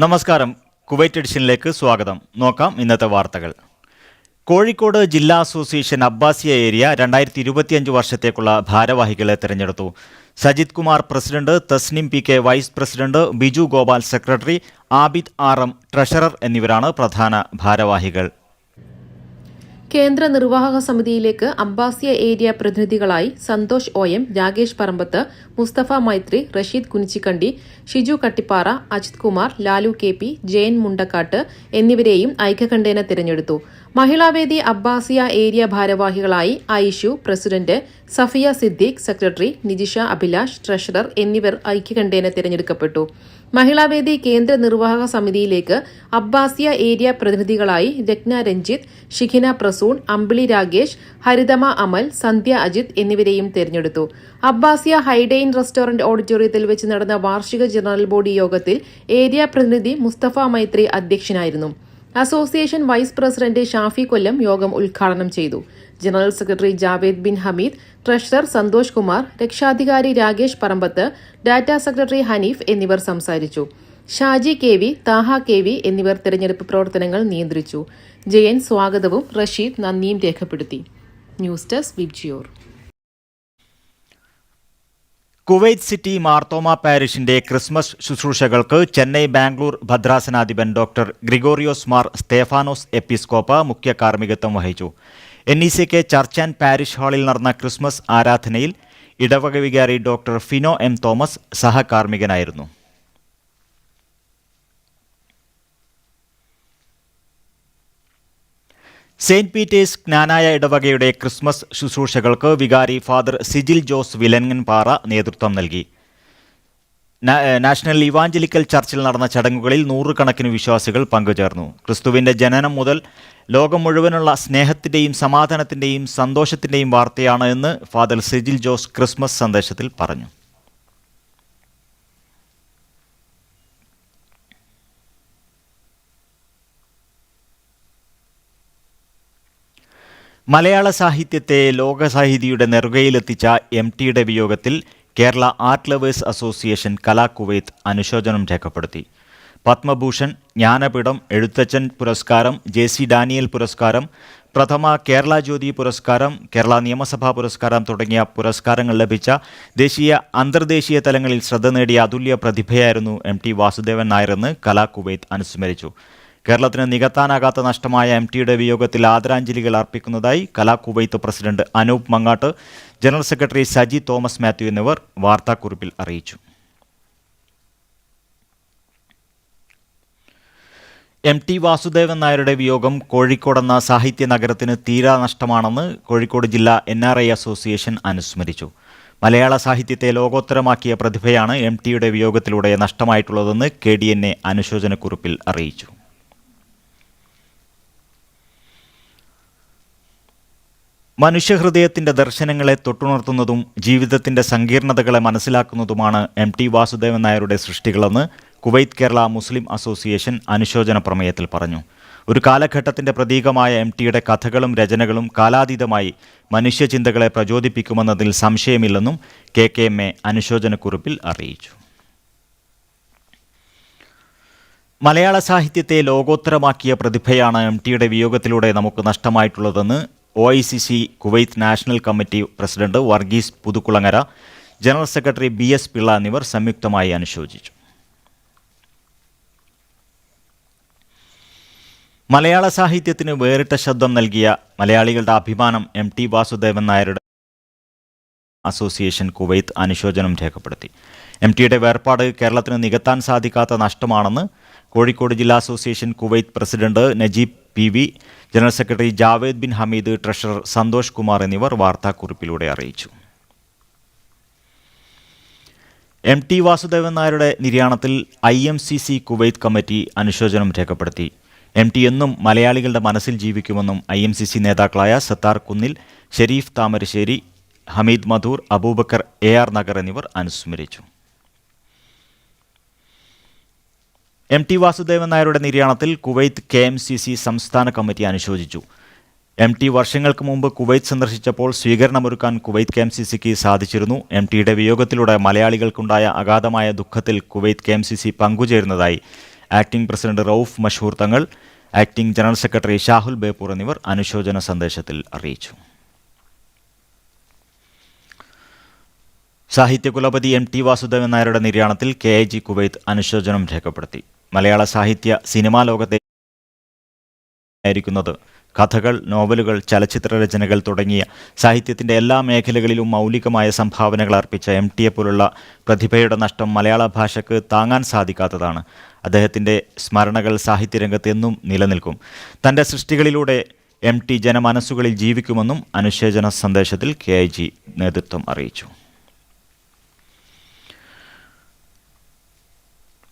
നമസ്കാരം. കുവൈറ്റ് എഡിഷനിലേക്ക് സ്വാഗതം. നോക്കാം ഇന്നത്തെ വാർത്തകൾ. കോഴിക്കോട് ജില്ലാ അസോസിയേഷൻ അബ്ബാസിയ ഏരിയ രണ്ടായിരത്തി ഇരുപത്തിയഞ്ച് വർഷത്തേക്കുള്ള ഭാരവാഹികളെ തിരഞ്ഞെടുത്തു. Sajith Kumar president Tasnim P K vice president Biju Gopal secretary Abid R M treasurer എന്നിവരാണ് പ്രധാന ഭാരവാഹികൾ. കേന്ദ്ര നിർവാഹക സമിതിയിലേക്ക് Abbasiya area പ്രതിനിധികളായി Santhosh O M Rakesh Parambath Musthafa Maithri Rasheed Kunichikandi Shiju Kattippara Ajith Kumar Lalu K P Jayan Mundakkat എന്നിവരെയും ഐക്യകണ്ഠേന തിരഞ്ഞെടുത്തു. Mahilavedi Abbasiya area ഭാരവാഹികളായി Aishu president Safiya Siddique secretary Nijisha Abhilash treasurer എന്നിവർ ഐക്യകണ്ഠേന തിരഞ്ഞെടുക്കപ്പെട്ടു. മഹിളാവേദി കേന്ദ്ര നിർവാഹക സമിതിയിലേക്ക് അബ്ബാസിയ ഏരിയ പ്രതിനിധികളായി രത്ന രഞ്ജിത്ത് ഷിഖിന പ്രസൂൺ അമ്പിളി രാഗേഷ് ഹരിതമ അമൽ സന്ധ്യ അജിത് എന്നിവരെയും തെരഞ്ഞെടുത്തു. അബ്ബാസിയ ഹൈഡെയിൻ റെസ്റ്റോറന്റ് ഓഡിറ്റോറിയത്തിൽ വെച്ച് നടന്ന വാർഷിക ജനറൽ ബോഡി യോഗത്തിൽ ഏരിയ പ്രതിനിധി മുസ്തഫ മൈത്രി അധ്യക്ഷനായിരുന്നു. Association vice president Shafi Kollam യോഗം ഉദ്ഘാടനം ചെയ്തു. General secretary Javed Bin Hameed treasurer Santhosh Kumar രക്ഷാധികാരി രാകേഷ് പറമ്പത്ത് ഡാറ്റ സെക്രട്ടറി ഹനീഫ് എന്നിവർ സംസാരിച്ചു. Shaji K V Thaha K V എന്നിവർ തെരഞ്ഞെടുപ്പ് പ്രവർത്തനങ്ങൾ നിയന്ത്രിച്ചു. ജയൻ സ്വാഗതവും റഷീദ് നന്ദിയും രേഖപ്പെടുത്തി. News desk Vibgyor. Kuwait city Marthoma പാരിഷിന്റെ Christmas ശുശ്രൂഷകൾക്ക് ചെന്നൈ ബാംഗ്ലൂർ ഭദ്രാസനാധിപൻ ഡോക്ടർ ഗ്രിഗോറിയോസ് മാർ സ്തേഫാനോസ് എപ്പിസ്കോപ്പ മുഖ്യ കാർമ്മികത്വം വഹിച്ചു. N E C K church and parish ഹാളിൽ നടന്ന ക്രിസ്മസ് ആരാധനയിൽ ഇടവക വികാരി ഡോക്ടർ ഫിനോ എം തോമസ് സഹകാർമ്മികനായിരുന്നു. സെയിന്റ് പീറ്റേഴ്സ് ജ്ഞാനായ ഇടവകയുടെ ക്രിസ്മസ് ശുശ്രൂഷകൾക്ക് വികാരി ഫാദർ സിജിൽ ജോസ് വിലങ്ങൻപാറ നേതൃത്വം നൽകി. നാഷണൽ ഇവാഞ്ചലിക്കൽ ചർച്ചിൽ നടന്ന ചടങ്ങുകളിൽ നൂറുകണക്കിന് വിശ്വാസികൾ പങ്കുചേർന്നു. ക്രിസ്തുവിന്റെ ജനനം മുതൽ ലോകം മുഴുവനുള്ള സ്നേഹത്തിന്റെയും സമാധാനത്തിന്റെയും സന്തോഷത്തിന്റെയും വാർത്തയാണ് എന്ന് ഫാദർ സിജിൽ ജോസ് ക്രിസ്മസ് സന്ദേശത്തിൽ പറഞ്ഞു. മലയാള സാഹിത്യത്തെ ലോകസാഹിതിയുടെ നെറുകയിലെത്തിച്ച എം ടിയുടെ വിയോഗത്തിൽ Kerala art lovers association Kalakuwait അനുശോചനം രേഖപ്പെടുത്തി. പത്മഭൂഷൺ ജ്ഞാനപീഠം എഴുത്തച്ഛൻ പുരസ്കാരം ജെ സി ഡാനിയൽ പുരസ്കാരം പ്രഥമ കേരള ജ്യോതി പുരസ്കാരം കേരള നിയമസഭാ പുരസ്കാരം തുടങ്ങിയ പുരസ്കാരങ്ങൾ ലഭിച്ച ദേശീയ അന്തർദേശീയ തലങ്ങളിൽ ശ്രദ്ധ നേടിയ അതുല്യ പ്രതിഭയായിരുന്നു എം ടി വാസുദേവൻ നായരെന്ന് കലാകുവൈത്ത് അനുസ്മരിച്ചു. കേരളത്തിന് നികത്താനാകാത്ത നഷ്ടമായ എം ടിയുടെ വിയോഗത്തിൽ ആദരാഞ്ജലികൾ അർപ്പിക്കുന്നതായി Kalakuwait president Anoop Mangat general secretary Saji Thomas Mathew എന്നിവർ വാർത്താക്കുറിപ്പിൽ അറിയിച്ചു. എം ടി വാസുദേവൻ നായരുടെ വിയോഗം കോഴിക്കോടെന്ന സാഹിത്യ നഗരത്തിന് തീരാ നഷ്ടമാണെന്ന് കോഴിക്കോട് ജില്ലാ എൻ ആർ ഐ അസോസിയേഷൻ അനുസ്മരിച്ചു. മലയാള സാഹിത്യത്തെ ലോകോത്തരമാക്കിയ പ്രതിഭയാണ് എം ടിയുടെ വിയോഗത്തിലൂടെ നഷ്ടമായിട്ടുള്ളതെന്ന് കെ ഡി എൻ എ അനുശോചനക്കുറിപ്പിൽ അറിയിച്ചു. മനുഷ്യഹൃദയത്തിന്റെ ദർശനങ്ങളെ തൊട്ടുണർത്തുന്നതും ജീവിതത്തിന്റെ സങ്കീർണതകളെ മനസ്സിലാക്കുന്നതുമാണ് എം ടി വാസുദേവൻ നായരുടെ സൃഷ്ടികളെന്ന് കുവൈത്ത് കേരള മുസ്ലിം അസോസിയേഷൻ അനുശോചന പ്രമേയത്തിൽ പറഞ്ഞു. ഒരു കാലഘട്ടത്തിന്റെ പ്രതീകമായ എം ടിയുടെ കഥകളും രചനകളും കാലാതീതമായി മനുഷ്യചിന്തകളെ പ്രചോദിപ്പിക്കുമെന്നതിൽ സംശയമില്ലെന്നും കെ കെ എം എ അനുശോചനക്കുറിപ്പിൽ അറിയിച്ചു. മലയാള സാഹിത്യത്തെ ലോകോത്തരമാക്കിയ പ്രതിഭയാണ് എം ടിയുടെ വിയോഗത്തിലൂടെ നമുക്ക് നഷ്ടമായിട്ടുള്ളതെന്ന് O I C C Kuwait national committee president Varghese Puthukulangara general secretary B S Pillai എന്നിവർ സംയുക്തമായി അനുശോചിച്ചു. മലയാള സാഹിത്യത്തിന് വേറിട്ട ശബ്ദം നൽകിയ മലയാളികളുടെ അഭിമാനം എം ടി വാസുദേവൻ നായരുടെ അസോസിയേഷൻ കുവൈത്ത് അനുശോചനം രേഖപ്പെടുത്തി. എം ടിയുടെ വേർപാട് കേരളത്തിന് നികത്താൻ സാധിക്കാത്ത നഷ്ടമാണെന്ന് കോഴിക്കോട് ജില്ലാ association Kuwait president Najeeb P V general secretary Javed bin Hameed treasurer Santhosh Kumar എന്നിവർ വാർത്താക്കുറിപ്പിലൂടെ അറിയിച്ചു. എം ടി വാസുദേവൻ നായരുടെ നിര്യാണത്തിൽ I M C C Kuwait committee അനുശോചനം രേഖപ്പെടുത്തി. എം ടി എന്നും മലയാളികളുടെ മനസ്സിൽ ജീവിക്കുമെന്നും ഐ എം സി സി നേതാക്കളായ സത്താർ കുന്നിൽ ഷെരീഫ് താമരശ്ശേരി ഹമീദ് മധൂർ അബൂബക്കർ എ ആർ നഗർ എന്നിവർ അനുസ്മരിച്ചു. എം ടി വാസുദേവൻ നായരുടെ നിര്യാണത്തിൽ Kuwait K M C C സംസ്ഥാന കമ്മിറ്റി അനുശോചിച്ചു. എം ടി വർഷങ്ങൾക്ക് മുമ്പ് കുവൈത്ത് സന്ദർശിച്ചപ്പോൾ സ്വീകരണമൊരുക്കാൻ കുവൈത്ത് കെ എം സി സിക്ക് സാധിച്ചിരുന്നു. എം ടിയുടെ വിയോഗത്തിലൂടെ മലയാളികൾക്കുണ്ടായ അഗാധമായ ദുഃഖത്തിൽ Kuwait K M C C പങ്കുചേരുന്നതായി acting president Rauf Mashoor Thangal acting general secretary Shahul Beypore എന്നിവർ അനുശോചന സന്ദേശത്തിൽ അറിയിച്ചു. സാഹിത്യ കുലപതി എം ടി വാസുദേവൻ നായരുടെ നിര്യാണത്തിൽ കെ ഐ ജി കുവൈത്ത് അനുശോചനം രേഖപ്പെടുത്തി. മലയാള സാഹിത്യ സിനിമാ ലോകത്തെ ആയിരിക്കുന്നത്. കഥകൾ നോവലുകൾ ചലച്ചിത്ര രചനകൾ തുടങ്ങിയ സാഹിത്യത്തിന്റെ എല്ലാ മേഖലകളിലും മൗലികമായ സംഭാവനകൾ അർപ്പിച്ച എം ടിയെ പോലുള്ള പ്രതിഭയുടെ നഷ്ടം മലയാള ഭാഷയ്ക്ക് താങ്ങാൻ സാധിക്കാത്തതാണ്. അദ്ദേഹത്തിന്റെ സ്മരണകൾ സാഹിത്യരംഗത്ത് എന്നും നിലനിൽക്കും. തന്റെ സൃഷ്ടികളിലൂടെ എം ടി ജനമനസ്സുകളിൽ ജീവിക്കുമെന്നും അനുശേചന സന്ദേശത്തിൽ കെ ഐ ജി നേതൃത്വം അറിയിച്ചു.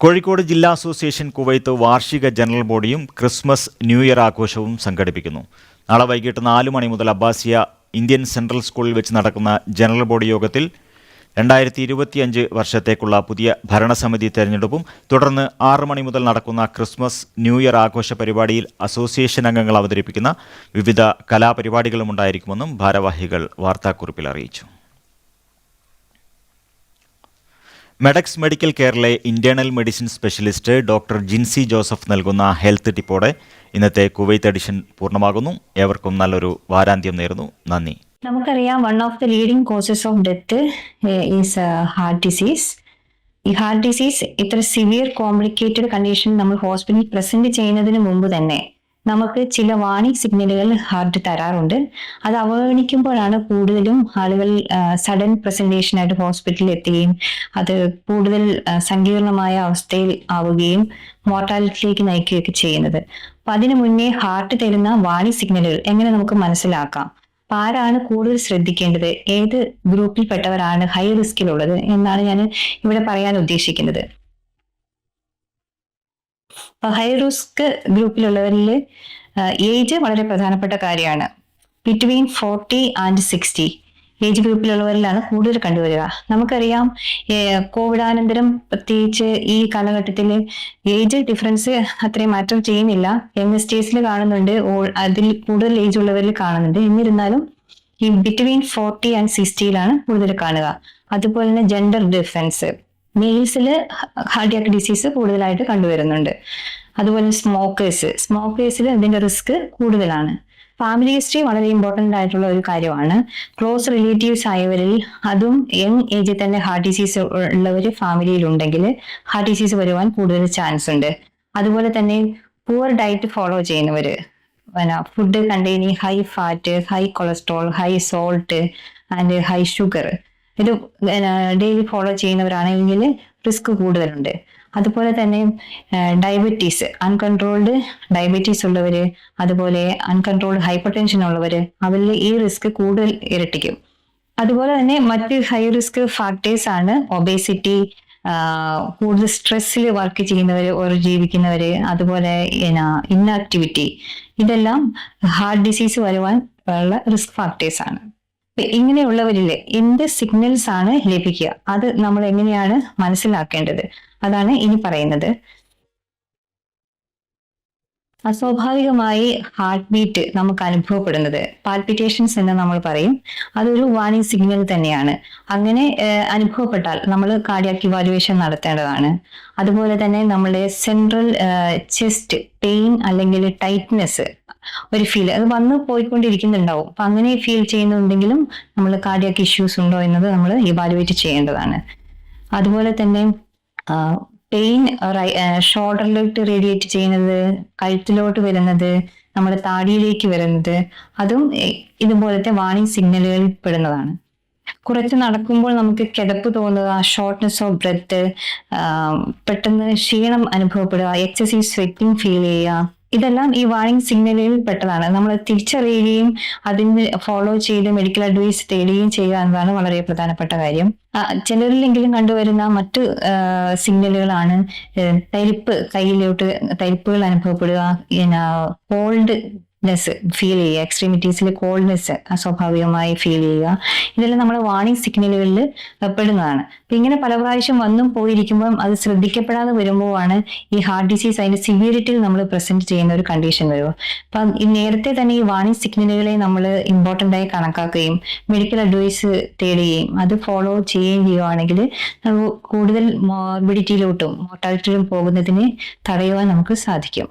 കോഴിക്കോട് ജില്ലാ അസോസിയേഷൻ കുവൈത്ത് വാർഷിക ജനറൽ ബോഡിയും ക്രിസ്മസ് ന്യൂ ഇയർ ആഘോഷവും സംഘടിപ്പിക്കുന്നു. നാളെ വൈകിട്ട് നാല് മണി മുതൽ അബ്ബാസിയ ഇന്ത്യൻ സെൻട്രൽ സ്കൂളിൽ വെച്ച് നടക്കുന്ന ജനറൽ ബോഡി യോഗത്തിൽ രണ്ടായിരത്തി ഇരുപത്തിയഞ്ച് വർഷത്തേക്കുള്ള പുതിയ ഭരണസമിതി തെരഞ്ഞെടുപ്പും തുടർന്ന് ആറ് മണി മുതൽ നടക്കുന്ന ക്രിസ്മസ് ന്യൂ ഇയർ ആഘോഷ പരിപാടിയിൽ അസോസിയേഷൻ അംഗങ്ങൾ അവതരിപ്പിക്കുന്ന വിവിധ കലാപരിപാടികളും ഉണ്ടായിരിക്കുമെന്നും ഭാരവാഹികൾ വാർത്താക്കുറിപ്പിൽ അറിയിച്ചു. Medex medical കെയറിലെ internal medicine specialist doctor Jincy Joseph നൽകുന്ന ഹെൽത്ത് ടിപ്പോടെ ഇന്നത്തെ കുവൈത്ത് എഡിഷൻ പൂർണമാകുന്നു. ഏവർക്കും നല്ലൊരു വാരാന്ത്യം നേരുന്നു. നന്ദി. നമുക്കറിയാം one of the leading causes of death is heart disease ഈ ഹാർട്ട് ഡിസീസ് ഇത്ര സിവിയർ കോംപ്ലിക്കേറ്റഡ് കണ്ടീഷൻ നമ്മൾ ഹോസ്പിറ്റലിൽ പ്രസന്റ് ചെയ്യുന്നതിന് മുമ്പ് തന്നെ നമുക്ക് ചില വാണിംഗ് സിഗ്നലുകൾ ഹാർട്ട് തരാറുണ്ട്. അത് അവഗണിക്കുമ്പോഴാണ് കൂടുതലും ആളുകൾ സഡൻ പ്രസന്റേഷൻ ആയിട്ട് ഹോസ്പിറ്റലിൽ എത്തുകയും അത് കൂടുതൽ സങ്കീർണമായ അവസ്ഥയിൽ ആവുകയും മോർട്ടാലിറ്റിയിലേക്ക് നയിക്കുകയൊക്കെ ചെയ്യുന്നത്. അപ്പൊ അതിനു മുന്നേ ഹാർട്ട് തരുന്ന വാണി സിഗ്നലുകൾ എങ്ങനെ നമുക്ക് മനസ്സിലാക്കാം? ആരാണ് കൂടുതൽ ശ്രദ്ധിക്കേണ്ടത്? ഏത് ഗ്രൂപ്പിൽപ്പെട്ടവരാണ് ഹൈ റിസ്കിലുള്ളത് എന്നാണ് ഞാൻ ഇവിടെ പറയാൻ ഉദ്ദേശിക്കുന്നത്. ഹൈ റിസ്ക് ഗ്രൂപ്പിലുള്ളവരിൽ ഏജ് വളരെ പ്രധാനപ്പെട്ട കാര്യമാണ്. Between forty and sixty age ഗ്രൂപ്പിലുള്ളവരിലാണ് കൂടുതൽ കണ്ടുവരിക. നമുക്കറിയാം കോവിഡാനന്തരം പ്രത്യേകിച്ച് ഈ കാലഘട്ടത്തിൽ ഏജ് ഡിഫറൻസ് അത്രയും മാറ്റം ചെയ്യുന്നില്ല. യങ്സ്റ്റേഴ്സിൽ കാണുന്നുണ്ട് അതിൽ കൂടുതൽ ഏജ് ഉള്ളവരിൽ കാണുന്നുണ്ട്. എന്നിരുന്നാലും ഈ ബിറ്റ്വീൻ ഫോർട്ടി ആൻഡ് സിക്സ്റ്റിയിലാണ് കൂടുതൽ കാണുക. അതുപോലെ തന്നെ ജെൻഡർ ഡിഫറൻസ് മെയിൽസിൽ ഹാർഡിയാക് ഡിസീസ് കൂടുതലായിട്ട് കണ്ടുവരുന്നുണ്ട്. അതുപോലെ സ്മോക്കേഴ്സ് സ്മോക്കേഴ്സിൽ ഇതിന്റെ റിസ്ക് കൂടുതലാണ്. ഫാമിലി ഹിസ്റ്ററി വളരെ ഇമ്പോർട്ടന്റ് ആയിട്ടുള്ള ഒരു കാര്യമാണ്. ക്ലോസ് റിലേറ്റീവ്സ് ആയവരിൽ അതും യങ് ഏജിൽ തന്നെ ഹാർട്ട് ഡിസീസ് ഉള്ളവർ ഫാമിലിയിൽ ഉണ്ടെങ്കിൽ ഹാർട്ട് ഡിസീസ് വരുവാൻ കൂടുതൽ ചാൻസ് ഉണ്ട്. അതുപോലെ തന്നെ പുവർ ഡയറ്റ് ഫോളോ ചെയ്യുന്നവർ പിന്നെ food containing high fat high cholesterol high salt and high sugar ഇത് ഡെയിലി ഫോളോ ചെയ്യുന്നവരാണെങ്കിൽ റിസ്ക് കൂടുതലുണ്ട്. അതുപോലെ തന്നെ ഡയബറ്റീസ് അൺകൺട്രോൾഡ് ഡയബറ്റീസ് ഉള്ളവർ അതുപോലെ അൺകൺട്രോൾഡ് ഹൈപ്പർ ടെൻഷൻ ഉള്ളവർ അവരിൽ ഈ റിസ്ക് കൂടുതൽ ഇരട്ടിക്കും. അതുപോലെ തന്നെ മറ്റ് ഹൈ റിസ്ക് ഫാക്ടേഴ്സ് ആണ് ഒബേസിറ്റി കൂടുതൽ സ്ട്രെസ്സിൽ വർക്ക് ചെയ്യുന്നവർ ഓർ ജീവിക്കുന്നവർ അതുപോലെ ഇന്നാക്ടിവിറ്റി ഇതെല്ലാം ഹാർട്ട് ഡിസീസ് വരുവാൻ ഉള്ള റിസ്ക് ഫാക്ടേഴ്സ് ആണ്. ഇപ്പൊ ഇങ്ങനെയുള്ളവരിൽ എന്ത് സിഗ്നൽസ് ആണ് ലഭിക്കുക. അത് നമ്മൾ എങ്ങനെയാണ് മനസ്സിലാക്കേണ്ടത്? അതാണ് ഇനി പറയുന്നത്. അസ്വാഭാവികമായി ഹാർട്ട് ബീറ്റ് നമുക്ക് അനുഭവപ്പെടുന്നത്. പാൽപിറ്റേഷൻസ് എന്ന് നമ്മൾ പറയും. അതൊരു വാണിംഗ് സിഗ്നൽ തന്നെയാണ്. അങ്ങനെ അനുഭവപ്പെട്ടാൽ നമ്മൾ കാർഡിയാക് ഇവാലുവേഷൻ നടത്തേണ്ടതാണ്. അതുപോലെ തന്നെ നമ്മുടെ സെൻട്രൽ ചെസ്റ്റ് പെയിൻ അല്ലെങ്കിൽ ടൈറ്റ്നെസ് ഒരു ഫീൽ അത് വന്ന് പോയിക്കൊണ്ടിരിക്കുന്നുണ്ടാവും. അപ്പൊ അങ്ങനെ ഫീൽ ചെയ്യുന്നുണ്ടെങ്കിലും നമ്മൾ കാർഡിയാക് ഇഷ്യൂസ് ഉണ്ടോ എന്നത് നമ്മൾ ഇവാലുവേറ്റ് ചെയ്യേണ്ടതാണ്. അതുപോലെ തന്നെ പെയിൻ ഷോൾഡറിലോട്ട് റേഡിയേറ്റ് ചെയ്യുന്നത് കഴുത്തിലോട്ട് വരുന്നത് നമ്മുടെ താടിയിലേക്ക് വരുന്നത് അതും ഇതുപോലത്തെ വാണിംഗ് സിഗ്നലുകളിൽ പെടുന്നതാണ്. കുറച്ച് നടക്കുമ്പോൾ നമുക്ക് കിതപ്പ് തോന്നുക ഷോർട്ട്നെസ് ഓഫ് ബ്രെത്ത് പെട്ടെന്ന് ക്ഷീണം അനുഭവപ്പെടുക എക്സസീവ് സ്വെറ്റിംഗ് ഫീൽ ചെയ്യുക ഇതെല്ലാം ഈ വാണിംഗ് സിഗ്നലുകളിൽ പെട്ടതാണ്. നമ്മൾ തിരിച്ചറിയുകയും അതിന് ഫോളോ ചെയ്ത് മെഡിക്കൽ അഡ്വൈസ് തേടുകയും ചെയ്യുക എന്നതാണ് വളരെ പ്രധാനപ്പെട്ട കാര്യം. ചിലരിലെങ്കിലും കണ്ടുവരുന്ന മറ്റു സിഗ്നലുകളാണ് തരിപ്പ് കയ്യിലോട്ട് തരിപ്പുകൾ അനുഭവപ്പെടുക കോൾഡ് നെസ് ഫീൽ ചെയ്യുക. എക്സ്ട്രീമിറ്റീസിൽ കോൾഡ്നെസ് അസ്വാഭാവികമായി ഫീൽ ചെയ്യുക. ഇതെല്ലാം നമ്മൾ വാർണിംഗ് സിഗ്നലുകളിൽ പെടുന്നതാണ്. അപ്പൊ ഇങ്ങനെ പല പ്രാവശ്യം വന്നും പോയിരിക്കുമ്പം അത് ശ്രദ്ധിക്കപ്പെടാതെ വരുമ്പോഴാണ് ഈ ഹാർട്ട് ഡിസീസ് അതിന്റെ സിവിയറിറ്റിയിൽ നമ്മൾ പ്രസന്റ് ചെയ്യുന്ന ഒരു കണ്ടീഷൻ വരുമോ അപ്പം നേരത്തെ തന്നെ ഈ വാർണിംഗ് സിഗ്നലുകളെ നമ്മൾ ഇമ്പോർട്ടന്റ് ആയി കണക്കാക്കുകയും മെഡിക്കൽ അഡ്വൈസ് തേടുകയും അത് ഫോളോ ചെയ്യുകയും ചെയ്യുകയാണെങ്കിൽ കൂടുതൽ മോർബിഡിറ്റിയിലോട്ടും മോർട്ടാലിറ്റിയിലും പോകുന്നതിനെ തടയുവാൻ നമുക്ക് സാധിക്കും.